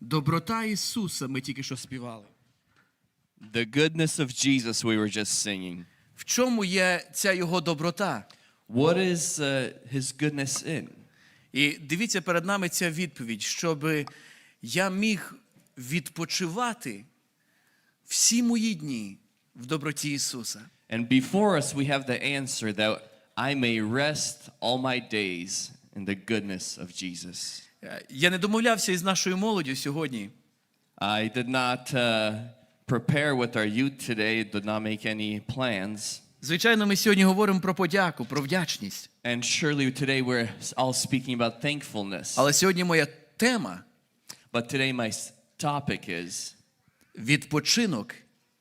Доброта Ісуса ми тільки що співали. The goodness of Jesus we were just singing. В чому є ця його доброта? What is uh, his goodness in? І дивіться перед нами ця відповідь, щоб я міг відпочивати всі мої дні в доброті Ісуса. And before us we have the answer that I may rest all my days in the goodness of Jesus. Е, Я не домовлявся із нашою молоддю сьогодні. I did not uh, prepare with our youth today, did not make any plans. Звичайно, ми сьогодні говоримо про подяку, про вдячність. And surely today we're all speaking about thankfulness. Але сьогодні моя тема But today my topic is відпочинок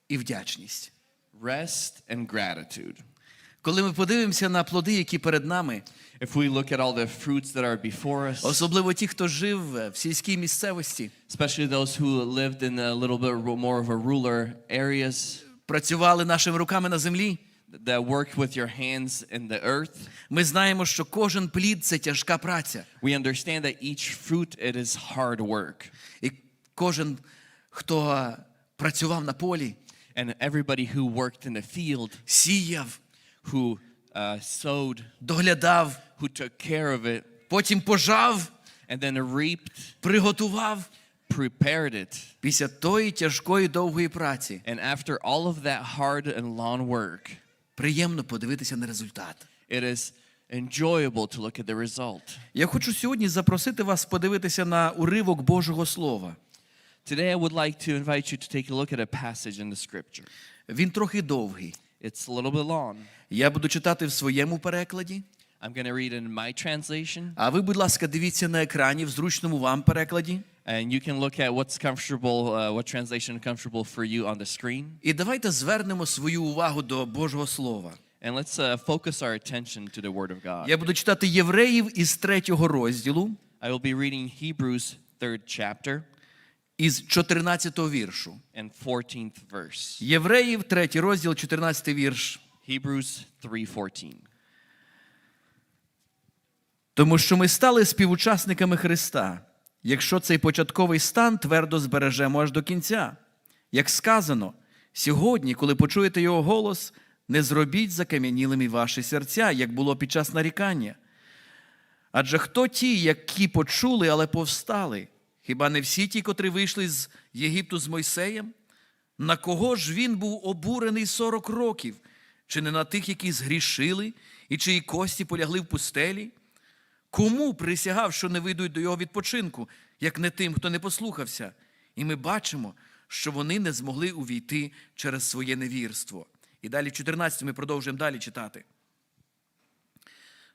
і вдячність. rest and gratitude. Коли ми подивимося на плоди, які перед нами, If we look at all the fruits that are before us, особливо ті, хто жив в сільській місцевості, especially those who lived in a little bit more of a rural areas працювали нашими руками на землі, that worked with your hands in the earth, ми знаємо, що кожен плід це тяжка праця. we understand that each fruit it is hard work. І кожен, хто працював на полі, And everybody who worked in the field, сіяв, who uh, sowed, доглядав, who took care of it, потім пожав, and then reaped, приготував prepared it. після тої тяжкої довгої праці. And after all of that hard and long work, Приємно подивитися на результат. it is enjoyable to look at the result. Я хочу сьогодні запросити вас подивитися на уривок Божого Слова. Today, I would like to invite you to take a look at a passage in the scripture. Він трохи довгий. It's a little bit long. Я буду читати в своєму перекладі, I'm going to read in my translation, а ви, будь ласка, дивіться на екрані в зручному вам перекладі. and you can look at what's comfortable, uh, what translation is comfortable for you on the screen. І давайте звернемо свою увагу до Божого Слова. And let's uh, focus our attention to the Word of God. Я буду читати Євреїв із третього розділу, I will be reading Hebrews 3rd chapter Із 14 віршу. and 14th verse. Євреїв, третій розділ, 14 вірш. Hebrews 3:14. Тому що ми стали співучасниками Христа, якщо цей початковий стан твердо збережемо аж до кінця. Як сказано, сьогодні, коли почуєте його голос, не зробіть закам'янілими ваші серця, як було під час нарікання. Адже хто ті, які почули, але повстали? Хіба не всі ті, котрі вийшли з Єгипту з Мойсеєм? На кого ж він був обурений 40 років? Чи не на тих, які згрішили, і чиї кості полягли в пустелі? Кому присягав, що не вийдуть до його відпочинку, як не тим, хто не послухався? І ми бачимо, що вони не змогли увійти через своє невірство. І далі, в 14 ми продовжуємо далі читати.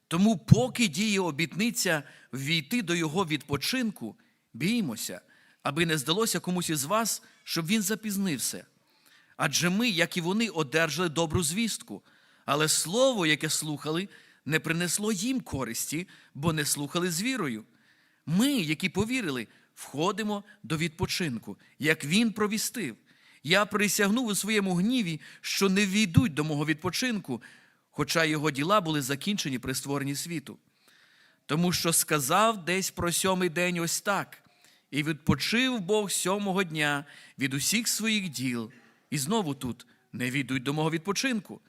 Тому, поки діє обітниця ввійти до його відпочинку, біймося, аби не здалося комусь із вас, щоб він запізнився. Адже ми, як і вони, одержали добру звістку, але слово, яке слухали, не принесло їм користі, бо не слухали з вірою. Ми, які повірили, входимо до відпочинку, як він провістив. Я присягнув у своєму гніві, що не війдуть до мого відпочинку, хоча його діла були закінчені при створенні світу. Тому що сказав десь про сьомий день ось так, і відпочив Бог сьомого дня від усіх своїх діл, і знову тут не війдуть до мого відпочинку.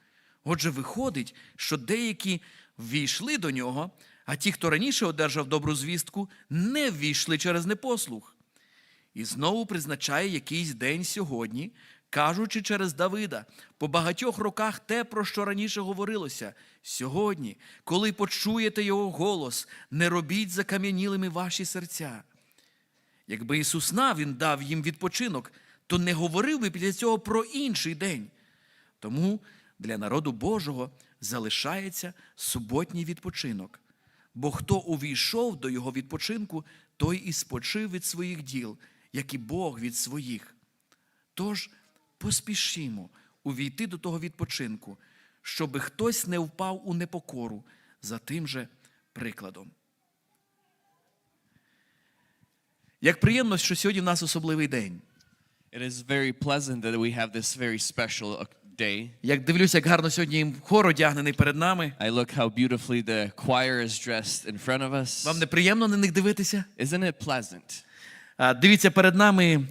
Отже, виходить, що деякі ввійшли до нього, а ті, хто раніше одержав добру звістку, не ввійшли через непослух. І знову призначає якийсь день сьогодні, кажучи через Давида, по багатьох роках те, про що раніше говорилося. Сьогодні, коли почуєте його голос, не робіть закам'янілими ваші серця. Якби Ісус знав, Він дав їм відпочинок, то не говорив би після цього про інший день. Тому для народу Божого залишається суботній відпочинок. Бо хто увійшов до його відпочинку, той і спочив від своїх діл, як і Бог від своїх. Тож поспішімо увійти до того відпочинку, щоби хтось не впав у непокору за тим же прикладом. Як приємно, що сьогодні в нас особливий день. It is very pleasant that we have this very special uh, day. Як дивлюся, як гарно сьогодні хор одягнений перед нами. I look how beautifully the choir is dressed in front of us. Вам не приємно на них дивитися? Isn't it pleasant? А, Дивіться, перед нами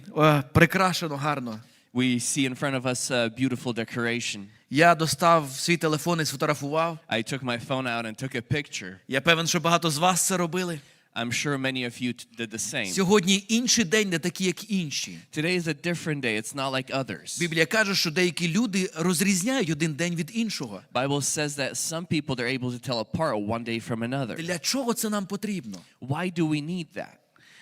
прикрашено гарно. We see in front of us a beautiful decoration. Я достав свій телефон і сфотографував. I took my phone out and took a picture. Я певен, що багато з вас це робили. I'm sure many of you did the same. Сьогодні інший день, не такий, як інші. Today is a different day. It's not like others. Біблія каже, що деякі люди розрізняють один день від іншого. Bible says that some people they're able to tell apart one day from another. Для чого це нам потрібно? Why do we need that?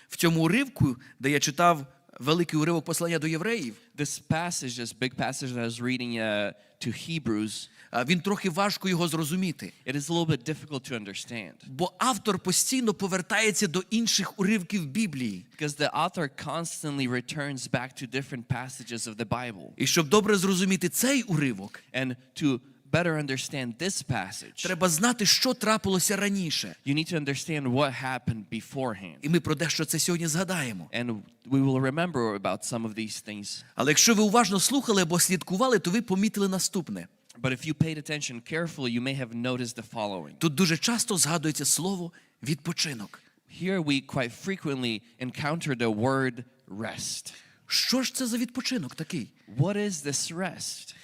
В цьому уривку, де я читав великий уривок послання до євреїв, This passage, this big passage that I was reading uh, to Hebrews, він трохи важко його зрозуміти. it is a little bit difficult to understand Бо автор постійно повертається до інших уривків Біблії. because the author constantly returns back to different passages of the Bible. І щоб добре зрозуміти цей уривок, And to better understand this passage, треба знати, що трапилося раніше. you need to understand what happened beforehand. І ми про дещо це сьогодні згадаємо. And we will remember about some of these things. Але якщо ви уважно слухали або слідкували, то ви помітили наступне. But if you paid attention carefully, you may have noticed the following. Тут дуже часто згадується слово відпочинок. Here we quite frequently encounter the word rest. Що ж це за відпочинок такий? What is this rest?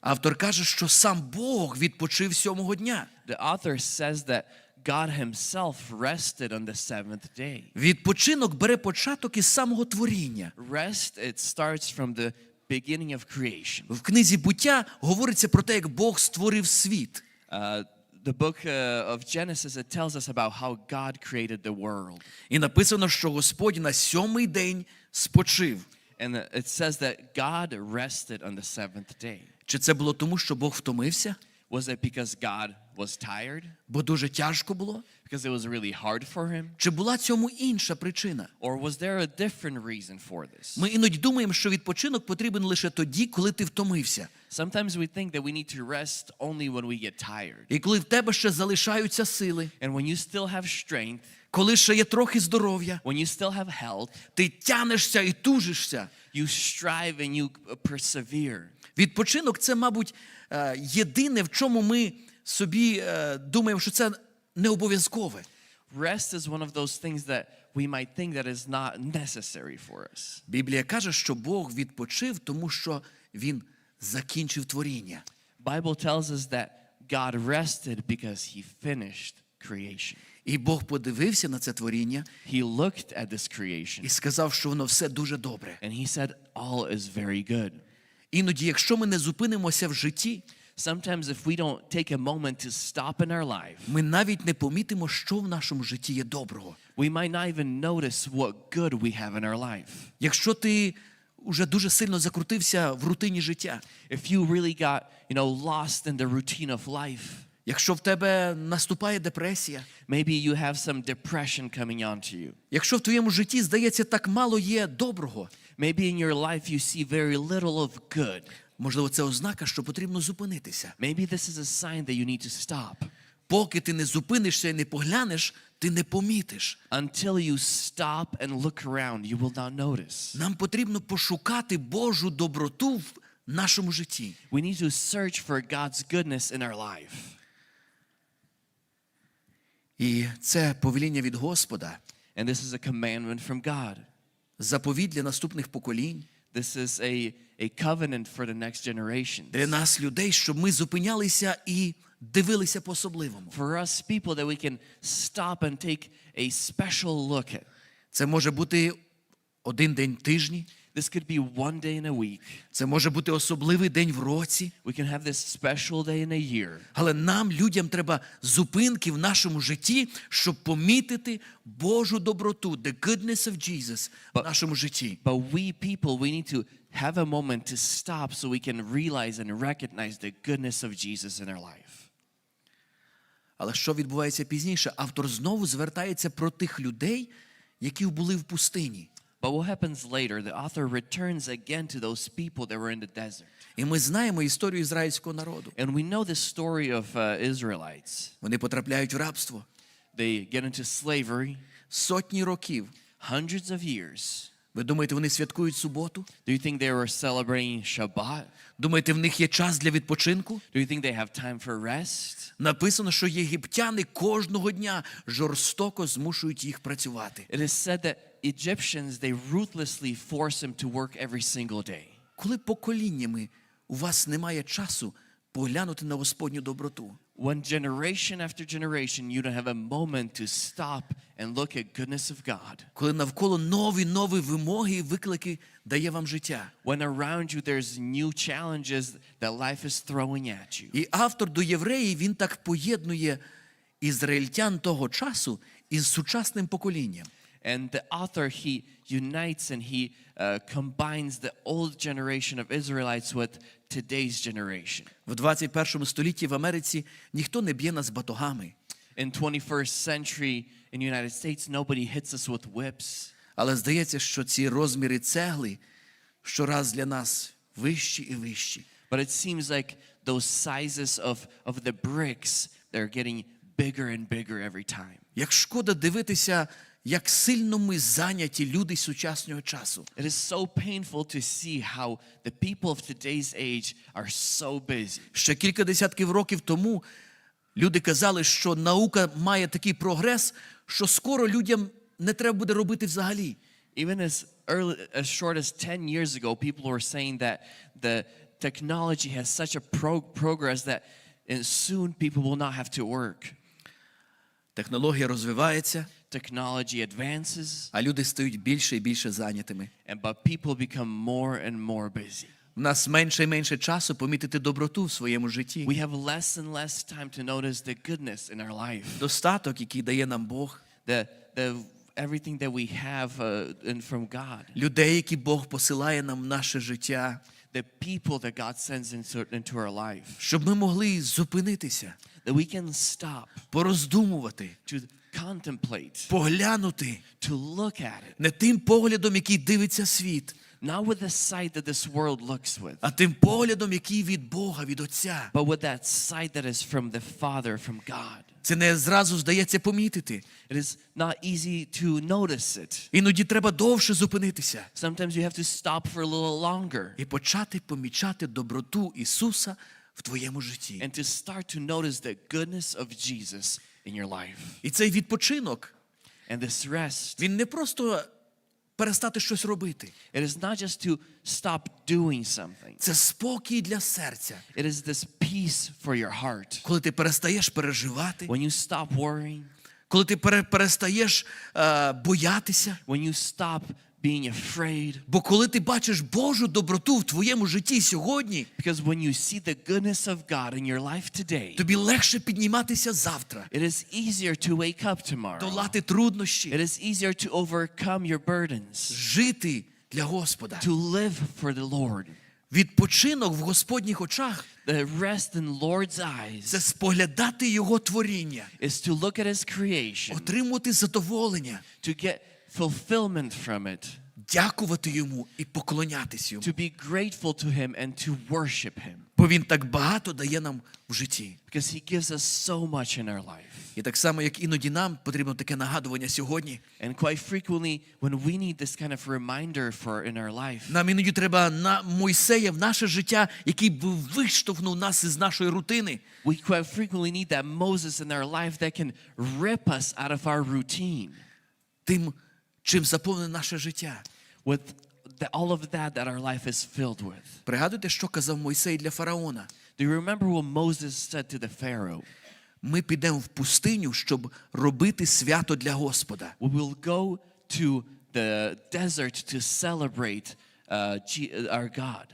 Автор каже, що сам Бог відпочив сьомого дня. The author says that God Himself rested on the seventh day. Відпочинок бере початок із самого творіння. Rest, it starts from the beginning of creation. В книзі буття говориться про те, як Бог створив світ. Uh, the book uh, of Genesis, it tells us about how God created the world. І написано, що Господь на сьомий день спочив. And uh, it says that God rested on the seventh day. Чи це було тому, що Бог втомився? Was it because God was tired? Бо дуже тяжко було? Because it was really hard for him? Чи була цьому інша причина? Or was there a different reason for this? Ми іноді думаємо, що відпочинок потрібен лише тоді, коли ти втомився. Sometimes we think that we need to rest only when we get tired. І коли в тебе ще залишаються сили, And when you still have strength, коли ще є трохи здоров'я, when you still have health, ти тянешся і тужишся. you strive and you uh, persevere. Відпочинок це, мабуть, е, єдине, в чому ми собі е, думаємо, що це не обов'язкове. Rest is one of those things that we might think that is not necessary for us. Біблія каже, що Бог відпочив, тому що Він закінчив творіння. Bible tells us that God rested because he finished creation. І Бог подивився на це творіння He looked at this creation і сказав, що воно все дуже добре. and he said all is very good. Іноді, якщо ми не зупинимося в житті, Sometimes if we don't take a moment to stop in our life, ми навіть не помітимо, що в нашому житті є доброго. we might not even notice what good we have in our life. Якщо ти вже дуже сильно закрутився в рутині життя, If you really got, you know, lost in the routine of life, якщо в тебе наступає депресія, maybe you have some depression coming on to you. якщо в твоєму житті, здається, так мало є доброго, Maybe in your life you see very little of good. можливо, це ознака, що потрібно зупинитися. Maybe this is a sign that you need to stop. Поки ти не зупинишся і не поглянеш, ти не помітиш. Until you stop and look around, you will not notice. Нам потрібно пошукати Божу доброту в нашому житті. We need to search for God's goodness in our life. І це повеління від Господа, And this is a commandment from God. Заповідь для наступних поколінь, This is a, a covenant for the next generation. для нас, людей, щоб ми зупинялися і дивилися по-особливому. For us people that we can stop and take a special look at. Це може бути один день тижні, This could be one day in a week. це може бути особливий день в році. We can have this special day in a year. Але нам, людям, треба зупинки в нашому житті, щоб помітити Божу доброту, the goodness of Jesus в нашому житті. But we people, we need to have a moment to stop so we can realize and recognize the goodness of Jesus in our life. Але що відбувається пізніше? Автор знову звертається про тих людей, які були в пустині. But what happens later? The author returns again to those people that were in the desert. І ми знаємо історію ізраїльського народу. And we know the story of uh, Israelites. Вони потрапляють в рабство They get into slavery сотні років. hundreds of years. Ви думаєте, вони святкують суботу? Do you think they were celebrating Shabbat? Думаєте, в них є час для відпочинку? Do you think they have time for rest? Написано, що єгиптяни кожного дня жорстоко змушують їх працювати. It is said that Egyptians, they ruthlessly force him to work every single day. Коли поколіннями у вас немає часу поглянути на Господню доброту, When generation after generation, you don't have a moment to stop and look at goodness of God. коли навколо нові нові вимоги і виклики дає вам життя. When around you there's new challenges that life is throwing at you. І автор до євреїв він так поєднує ізраїльтян того часу із сучасним поколінням. And the author, he unites and he uh, combines the old generation of Israelites with today's generation. В 21 столітті в Америці ніхто не б'є нас батогами, In 21st century in the United States, nobody hits us with whips. але здається, що ці розміри цегли щораз для нас вищі і вищі. But it seems like those sizes of, of the bricks, they're getting bigger and bigger every time. Як шкода дивитися, як сильно ми зайняті люди сучасного часу. It is so painful to see how the people of today's age are so busy. Ще кілька десятків років тому люди казали, що наука має такий прогрес, що скоро людям не треба буде робити взагалі. Even as early as short as 10 years ago, people were saying that the technology has such a pro- progress that and soon people will not have to work. Технологія розвивається, Technology advances, а люди стають більше і більше зайнятими. and but people become more and more busy. У нас менше і менше часу помітити доброту в своєму житті. We have less and less time to notice the goodness in our life. Достаток, який дає нам Бог, The, the, everything that we have uh, in, from God. людей, які Бог посилає нам в наше життя, The people that God sends into, into our life. щоб ми могли зупинитися, That we can stop пороздумувати, to contemplate, поглянути to look at it. не тим поглядом, який дивиться світ, Not with the sight that this world looks with, а тим поглядом, який від Бога, від Отця. but with that sight that is from the Father, from God. Це не зразу здається помітити. It is not easy to notice it. Іноді треба довше зупинитися Sometimes you have to stop for a little longer і почати помічати доброту Ісуса в твоєму житті. and to start to notice the goodness of Jesus in your life. І цей відпочинок, And this rest, він не просто перестати щось робити. it is not just to stop doing something. Це спокій для серця. It is this peace for your heart. Коли ти перестаєш переживати, When you stop worrying, коли ти перестаєш е, боятися. when you stop being afraid, Бо коли ти бачиш Божу доброту в твоєму житті сьогодні, because when you see the goodness of God in your life today, тобі легше підніматися завтра, it is easier to wake up tomorrow. долати труднощі, It is easier to overcome your burdens, жити для Господа. to live for the Lord. Відпочинок в Господніх очах The rest in Lord's eyes це споглядати Його творіння, is to look at His creation, отримувати задоволення, to get fulfillment from it, дякувати йому і поклонятись йому. to be grateful to Him and to worship Him, Бо він так багато дає нам в житті. because He gives us so much in our life. І так само, як іноді нам потрібно таке нагадування сьогодні. And quite frequently, when we need this kind of reminder for in our life, Нам іноді треба на Мойсея в наше життя, який би виштовхнув нас із нашої рутини. we quite frequently need that Moses in our life that can rip us out of our routine тим, чим заповнене наше життя. with the, all of that that our life is filled with. Пригадуйте, що казав Мойсей для фараона. Do you remember what Moses said to the Pharaoh? Ми підемо в пустиню, щоб робити свято для Господа. We will go to the desert to celebrate uh, G- our God.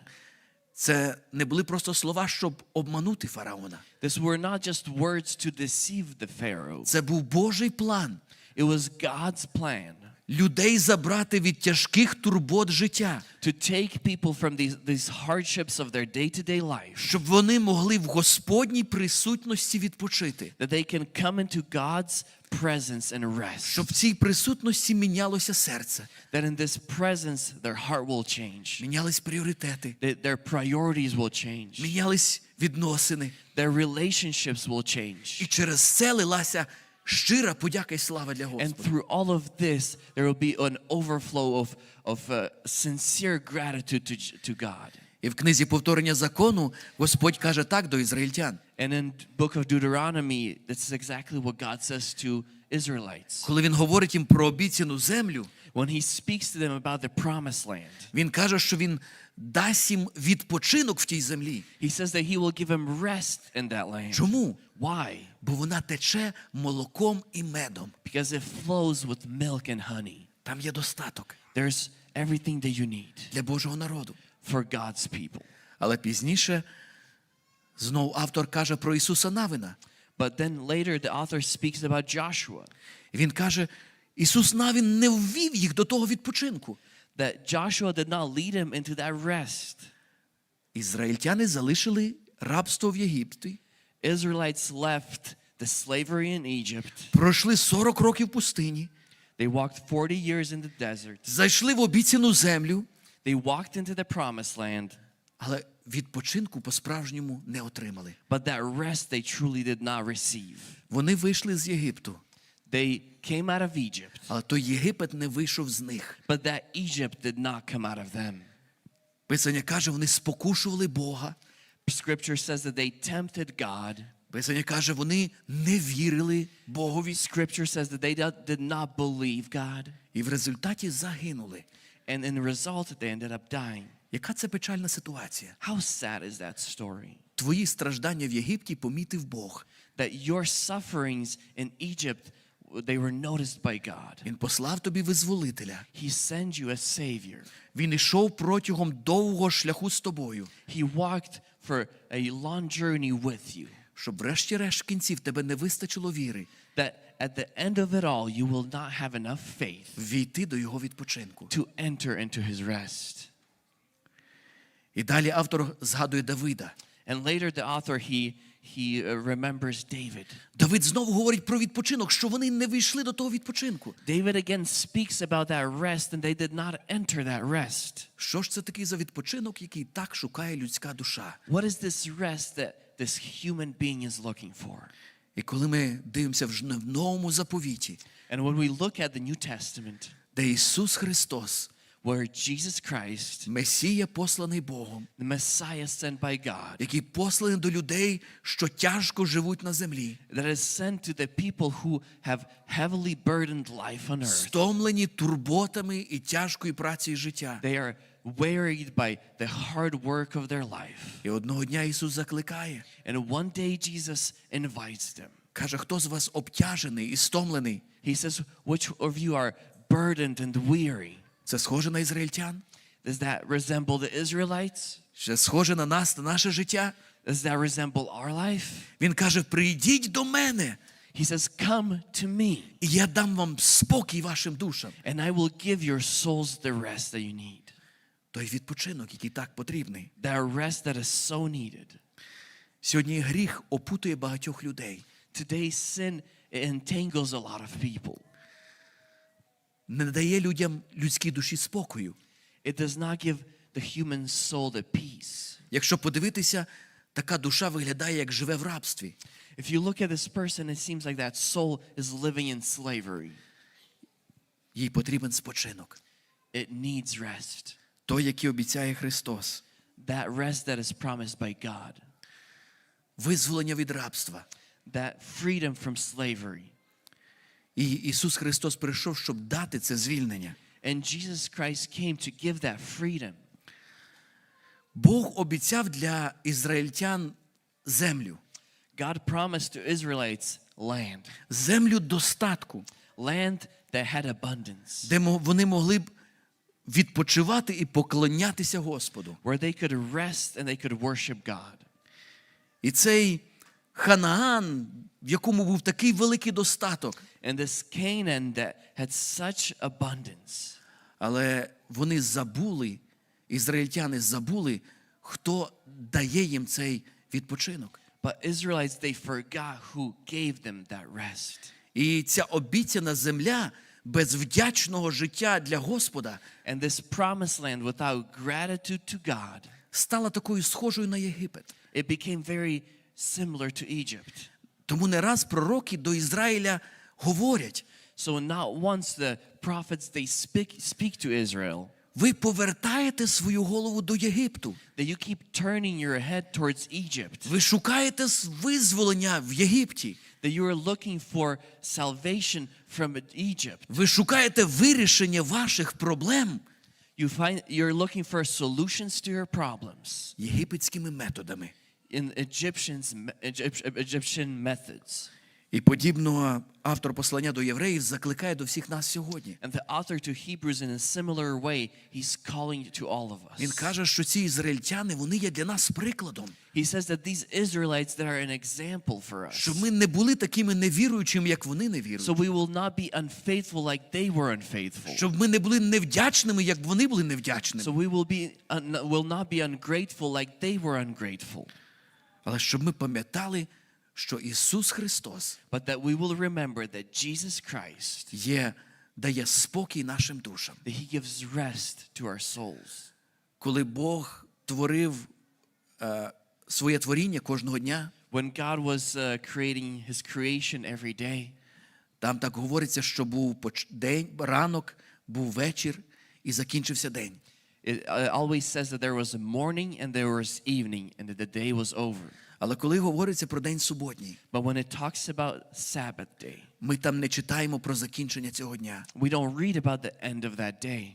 Це не були просто слова, щоб обманути фараона. This were not just words to deceive the Pharaoh. Це був Божий план It was God's plan Людей забрати від тяжких турбот життя, to take people from these, these hardships of their day-to-day life, щоб вони могли в Господній присутності відпочити, that they can come into God's presence and rest. щоб в цій присутності мінялося серце, That in this presence, their heart will change. мінялись пріоритети, That their priorities will change. мінялись відносини, Their relationships will change. і через це лилася щира подяка і слава для Господа. And through all of this, there will be an overflow of, of uh, sincere gratitude to, to God. І в книзі повторення закону Господь каже так до ізраїльтян. And in book of Deuteronomy, that's exactly what God says to Israelites. Коли він говорить їм про обіцяну землю, when he speaks to them about the promised land, Він каже, що він дасть їм відпочинок в тій землі. he says that he will give them rest in that land. Чому? Why? Бо вона тече молоком і медом. Because it flows with milk and honey. Там є достаток There's everything that you need для Божого народу. for God's people. Але пізніше знову автор каже про Ісуса Навина. But then later, the author speaks about Joshua, Він каже: Ісус Навін не ввів їх до того відпочинку. that Joshua did not lead him into that rest. Ізраїльтяни залишили рабство в Єгипті, Israelites left the slavery in Egypt. пройшли 40 років пустині, They walked 40 years in the desert. зайшли в обіцяну землю, They walked into the promised land, але відпочинку по-справжньому не отримали. but that rest they truly did not receive. Вони вийшли з Єгипту, They came out of Egypt, але той Єгипет не вийшов з них. but that Egypt did not come out of them. Писання каже, вони спокушували Бога. Scripture says that they tempted God. Писання каже, вони не вірили Богові Scripture says that they did not believe God. і в результаті загинули. And in the result, they ended up dying. Яка це печальна ситуація? How sad is that story? Твої страждання в Єгипті помітив Бог. That your sufferings in Egypt, they were noticed by God. Він послав тобі визволителя. He sends you a savior. Він ішов протягом довгого шляху з тобою, He walked for a long journey with you. щоб врешті-решт в кінці в тебе не вистачило віри That at the end of it all, you will not have enough faith війти до його відпочинку. to enter into his rest. І далі автор згадує Давида. And later, the author he he uh, remembers David. Давид знову говорить про відпочинок, що вони не війшли до того відпочинку. David again speaks about that rest, and they did not enter that rest. Що ж це такий за відпочинок, який так шукає людська душа? What is this rest that this human being is looking for? І коли ми дивимося в новому заповіті, And when we look at the New Testament, де Ісус Христос, where Jesus Christ, Месія, посланий Богом, the Messiah sent by God, який посланий до людей, що тяжко живуть на землі, that is sent to the people who have heavily burdened life on earth. стомлені турботами і тяжкою працею життя. They are wearied by the hard work of their life. І одного дня Ісус закликає, And one day Jesus invites them. каже, хто з вас обтяжений і стомлений? He says, Which of you are burdened and weary? Це схоже на ізраїльтян? Does that resemble the Israelites? Це схоже на нас, на наше життя? Does that resemble our life? Він каже: прийдіть до мене, He says, Come to me, і я дам вам спокій вашим душам. and I will give your souls the rest that you need. Той відпочинок, який так потрібний. That rest that is so needed. Сьогодні гріх опутує багатьох людей. Today, sin entangles a lot of people. Не дає людям людській душі спокою. It does not give the human soul the peace. Якщо подивитися, така душа виглядає, як живе в рабстві. If you look at this person, it seems like that soul is living in slavery. Їй потрібен спочинок. It needs rest. Той, який обіцяє Христос. That rest that is promised by God. Визволення від рабства. That freedom from slavery. І Ісус Христос прийшов, щоб дати це звільнення. And Jesus Christ came to give that freedom. Бог обіцяв для ізраїльтян землю, God promised to Israelites land, землю достатку, land that had abundance, де вони могли б відпочивати і поклонятися Господу. where they could rest and they could worship God. І цей Ханаан, в якому був такий великий достаток, And this Canaan that had such abundance, але вони забули, ізраїльтяни забули, хто дає їм цей відпочинок. but Israelites, they forgot who gave them that rest. І ця обіцяна земля без вдячного життя для Господа And this promised land without gratitude to God, стала такою схожою на Єгипет. it became very similar to Egypt. Тому не раз пророки до Ізраїля говорять: So not once the prophets they speak speak to Israel ви повертаєте свою голову до Єгипту. that you keep turning your head towards Egypt, Ви шукаєте с- визволення в Єгипті. that you are looking for salvation from Egypt. Ви шукаєте вирішення ваших проблем You find you're looking for solutions to your problems єгипетськими методами. in Egyptians Egypt- Egyptian methods. І подібно автор послання до євреїв закликає до всіх нас сьогодні. And the author to Hebrews in a similar way, he's calling to all of us. Він каже, що ці ізраїльтяни вони є для нас прикладом, He says that these Israelites that are an example for us. щоб ми не були такими невіруючими, як вони не вірують. So we will not be unfaithful like they were unfaithful. Щоб ми не були невдячними, як вони були невдячними. So we will be un- will not be ungrateful like they were ungrateful. Але щоб ми пам'ятали, що Ісус Христос But that we will remember that Jesus Christ, є, дає спокій нашим душам. that he gives rest to our souls. Коли Бог творив е, своє творіння кожного дня, When God was uh, creating his creation every day, там так говориться, що був день, ранок, був вечір і закінчився день. it uh, always says that there was a morning and there was evening and that the day was over. Але коли говориться про день суботній, But when it talks about Sabbath day, ми там не читаємо про закінчення цього дня. we don't read about the end of that day.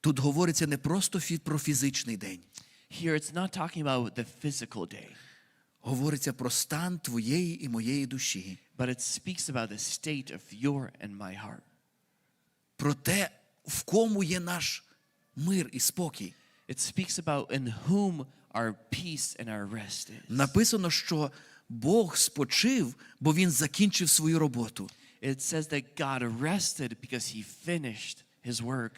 Тут говориться не просто про фізичний день, Here it's not talking about the physical day, говориться про стан твоєї і моєї душі, but it speaks about the state of your and my heart. про те, в кому є наш мир і спокій. It speaks about in whom our peace and our rest is. Написано, що Бог спочив, бо він закінчив свою роботу. It says that God rested because he finished his work.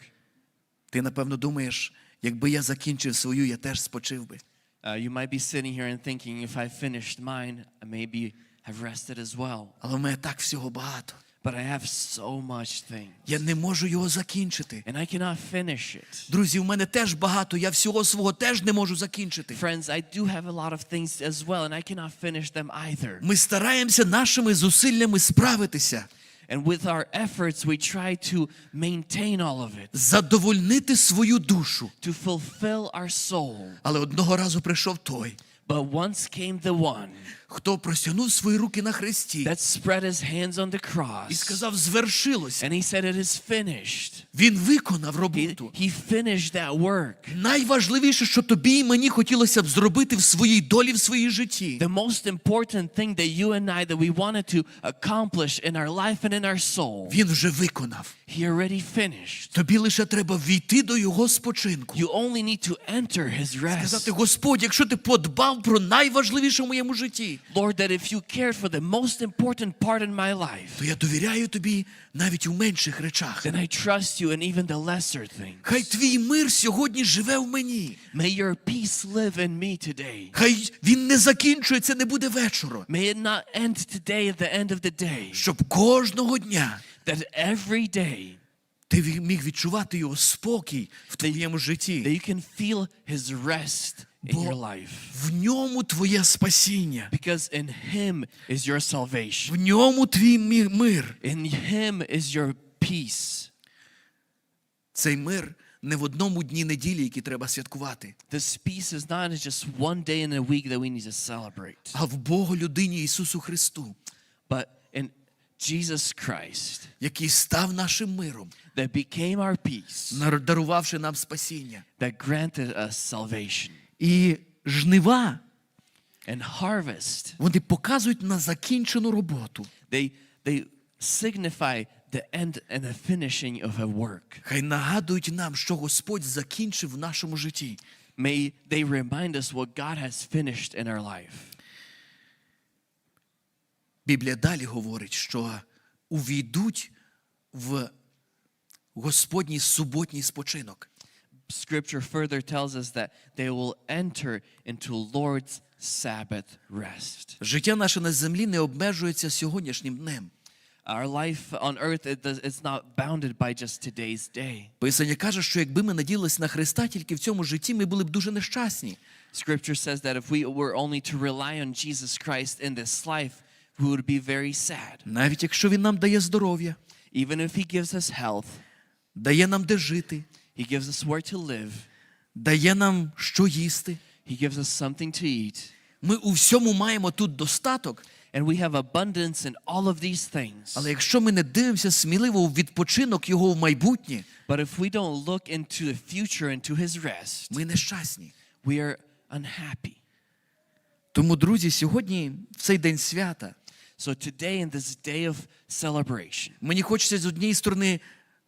Ти, напевно, думаєш, якби я закінчив свою, я теж спочив би. Uh, you might be sitting here and thinking, if I finished mine, I maybe have rested as well. Але в мене так всього багато. But I have so much things, Я не можу його закінчити. and I cannot finish it. Друзі, в мене теж багато, я всього свого теж не можу закінчити. Friends, I do have a lot of things as well, and I cannot finish them either. Ми стараємося нашими зусиллями справитися, And with our efforts, we try to maintain all of it, задовольнити свою душу. to fulfill our soul. Але одного разу прийшов той, But once came the one хто простягнув свої руки на хресті that spread his hands on the і cross, сказав: звершилося. and he said, It is finished. Він виконав He, he finished that work. Найважливіше, що тобі і мені хотілося б зробити в своїй долі, в своїй житті. The most important thing that you and I that we wanted to accomplish in our life and in our soul, Він вже виконав. he already finished. Тобі лише треба війти до його спочинку. You only need to enter his rest. Сказати, Господь, якщо ти подбав про найважливіше в моєму житті, Lord, that if you cared for the most important part in my life, то я довіряю тобі навіть у менших речах. then I trust you in even the lesser things. Хай твій мир сьогодні живе в мені. May your peace live in me today. Хай він не закінчується, не буде вечора. May it not end today at the end of the day. Щоб кожного дня That every day ти міг відчувати його спокій в твоєму that you can feel his rest in your life. в ньому твоє спасіння, Because in him is your salvation. в ньому твій мир. In him is your peace. Цей мир не в одному дні неділі, який треба святкувати, This peace is not just one day in a week that we need to celebrate, а в Богу людині Ісусу Христу, but in Jesus Christ який став нашим миром, that became our peace, дарувавши нам спасіння. that granted us salvation. І жнива And harvest, вони показують на закінчену роботу. they, they signify the end and the finishing of a work. Хай нагадують нам, що Господь закінчив в нашому житті. May they remind us what God has finished in our life. Біблія далі говорить, що увійдуть в Господній суботній спочинок. Scripture further tells us that they will enter into Lord's Sabbath rest. Життя наше на землі не обмежується сьогоднішнім днем. Our life on earth it does, it's not bounded by just today's day. Писання каже, що якби ми наділились на Христа тільки в цьому житті, ми були б дуже нещасні. Scripture says that if we were only to rely on Jesus Christ in this life, we would be very sad. Навіть якщо Він нам дає здоров'я, Even if He gives us health, дає нам де жити, He gives us where to live, дає нам що їсти, He gives us something to eat, Ми у всьому маємо тут достаток, and we have abundance in all of these things. але якщо ми не дивимося сміливо у відпочинок його в майбутнє, But if we don't look into the future, into his rest, ми нещасні. we are unhappy. Тому, друзі, сьогодні в цей день свята So today, in this day of celebration, мені хочеться з однієї сторони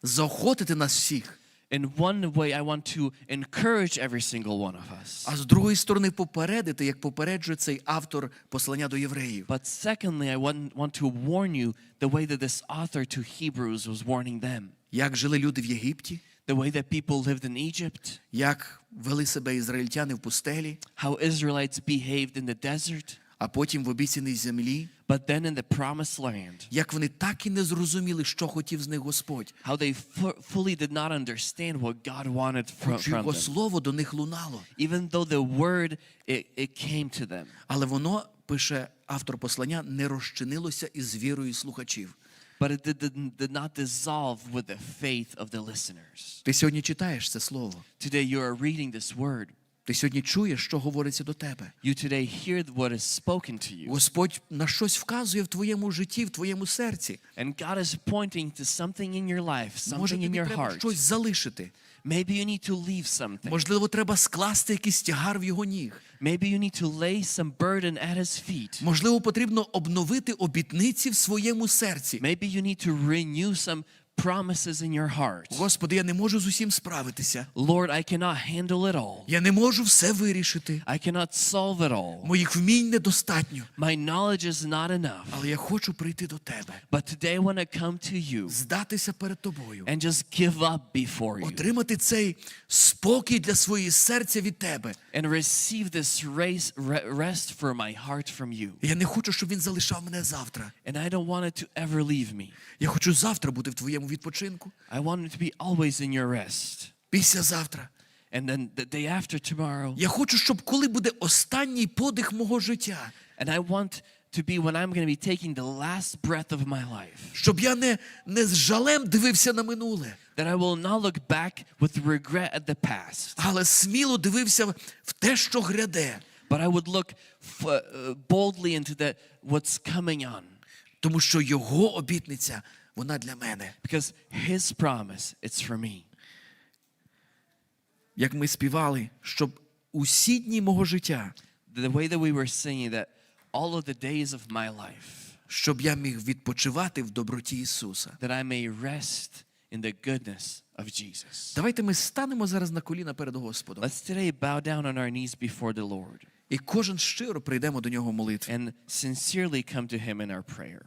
заохотити нас всіх, in one way, I want to encourage every single one of us. а з другої сторони попередити, як попереджує цей автор послання до євреїв. But secondly, I want, want to warn you the way that this author to Hebrews was warning them. Як жили люди в Єгипті, The way that people lived in Egypt, як вели себе ізраїльтяни в пустелі, how Israelites behaved in the desert, А потім в обіцяній землі, but then in the promised land, як вони так і не зрозуміли, що хотів з них Господь. how they fu- fully did not understand what God wanted from, from його them. слово до них лунало. Even though the word, it, it came to them. Але воно, пише автор послання, не розчинилося із вірою слухачів. But it did, did not dissolve with the faith of the listeners. Ти сьогодні читаєш це слово. Today you are reading this word. Ти сьогодні чуєш, що говориться до тебе. You today hear what is spoken to you. Господь на щось вказує в твоєму житті, в твоєму серці. And God is pointing to something in your life, Може, something in тобі your треба heart. щось залишити. Maybe you need to leave something. Можливо, треба скласти якийсь тягар в його ніг. Maybe you need to lay some burden at his feet. Можливо, потрібно обновити обітниці в своєму серці. Maybe you need to renew some promises in your heart. Господи, я не можу з усім справитися. Lord, I cannot handle it all. Я не можу все вирішити. I cannot solve it all. Моїх вмінь недостатньо. My knowledge is not enough. Але я хочу прийти до тебе, But today I want to come to you здатися перед тобою, and just give up before you отримати цей спокій для своєї серця від тебе. and receive this race, rest for my heart from you. Я не хочу, щоб він залишав мене завтра. And I don't want it to ever leave me. Я хочу завтра бути в твоєму відпочинку, I want to be always in your rest. післязавтра. And then the day after tomorrow. Я хочу, щоб коли буде останній подих мого життя, And I want to be when I'm going to be taking the last breath of my life. щоб я не, не з жалем дивився на минуле, That I will not look back with regret at the past. але сміло дивився в те, що гряде. But I would look uh, boldly into the, what's coming on. Тому що його обітниця, вона для мене. Because his promise, it's for me. Як ми співали, щоб усі дні мого життя, The way that we were singing that all of the days of my life, щоб я міг відпочивати в доброті Ісуса. that I may rest in the goodness of Jesus. Давайте ми станемо зараз на коліна перед Господом. Let's today bow down on our knees before the Lord І кожен щиро прийдемо до нього в молитві. and sincerely come to him in our prayer.